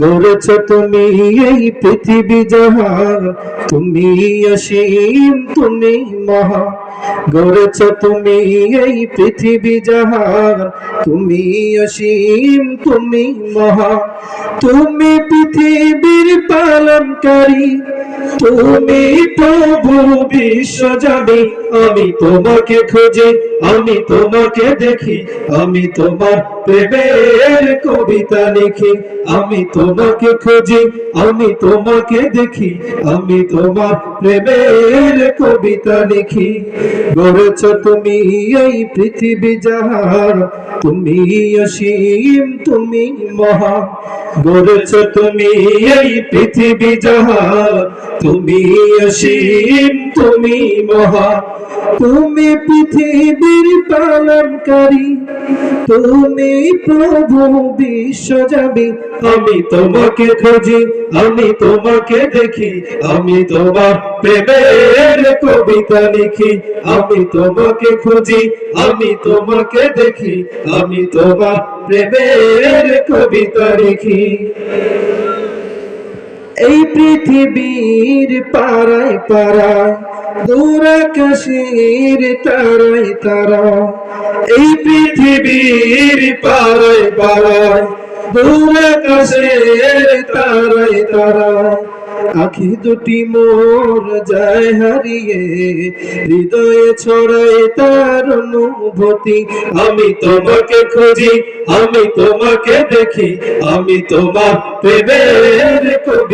গড়েছ তুমি এই পৃথিবী জাহান তুমি অসীম, তুমি মহা গড়েছ তুমি এই পৃথিবী জাহান তুমি অসীম, তুমি মহা তুমি পৃথিবীর পালনকারী। তুমি প্রভু বিশ্ব যাবে আমি তোমাকে খুঁজে, আমি তোমাকে দেখি, আমি তোমার প্রেমের কবিতা লিখি, আমি তোমাকে খুঁজি, আমি তোমাকে দেখি, আমি তোমার প্রেমের কবিতা লিখি। গড়েছ তুমি এই পৃথিবী যাহার, তুমি অসীম, তুমি মহা। গড়েছ তুমি এই পৃথিবী যাহার তুমি অসীম, তুমি মহা। তুমি পৃথিবীর পালনকারী, তুমি প্রভু বিশ্ব যাবি। আমি তোমাকে খুঁজি, আমি তোমাকে দেখি, আমি তোমার প্রেমের কবিতা লিখি। আমি তোমাকে খুঁজি, আমি তোমাকে দেখি, আমি তোমার প্রেমের কবিতা লিখি। এই পৃথিবীর পাড়ায় পাড়ায়, দূর আকাশের তারায় তারা এই পৃথিবীর পাড়ায় পাড়ায়, দূর আকাশের তারায় তারায়। আখি দুটি মোর যায় হারিয়ে, হৃদয়ে ছড়ায় তার অনুভূতি। আমি তোমাকে খুঁজি, আমি তোমাকে দেখি, আমি তোমার প্রেমের কবিতা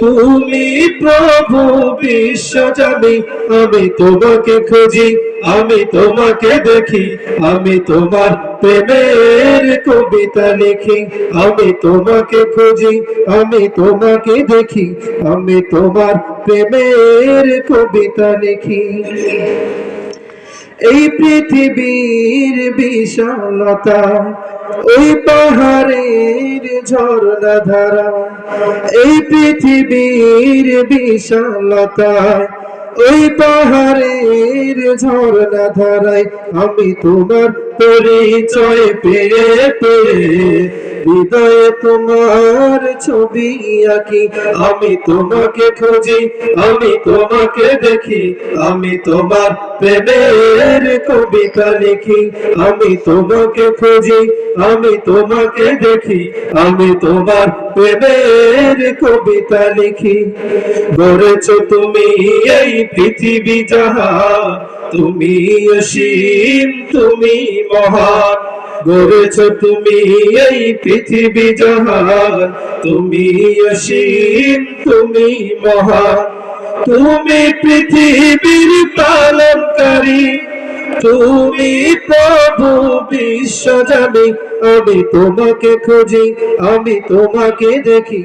তুমি প্রভু বিশ্ব জানি, আমি তোমাকে খুঁজি, আমি তোমাকে দেখি, আমি তোমার প্রেমের কবিতা লিখি, আমি তোমাকে খুঁজি, আমি তোমাকে দেখি, আমি তোমার প্রেমের কবিতা লিখি। এই পৃথিবীর বিশালতা ওই পাহাড়ের ঝর্ণা ধারা এই পৃথিবীর বিশালতা ওই পাহাড়ের ঝর্ণা ধারায় আমি তোমার পরিচয় পেয়ে পেয়ে হৃদয়ে তোমার ছবি আঁকি। আমি তোমাকে খুঁজি, আমি তোমাকে দেখি, আমি তোমার প্রেমের কবিতা লিখি। আমি তোমাকে খুঁজি, আমি তোমাকে দেখি, আমি তোমার প্রেমের কবিতা লিখি। গড়েছ তুমি এই পৃথিবী যাহা তুমি অসীম, তুমি মহান। গড়েছ তুমি এই পৃথিবী জাহান। তুমি অসীম, তুমি মহান। তুমি পৃথিবীর পালনকারী। তুমি প্রভু বিশ্ব জানি। আমি তোমাকে খুঁজি, আমি তোমাকে দেখি।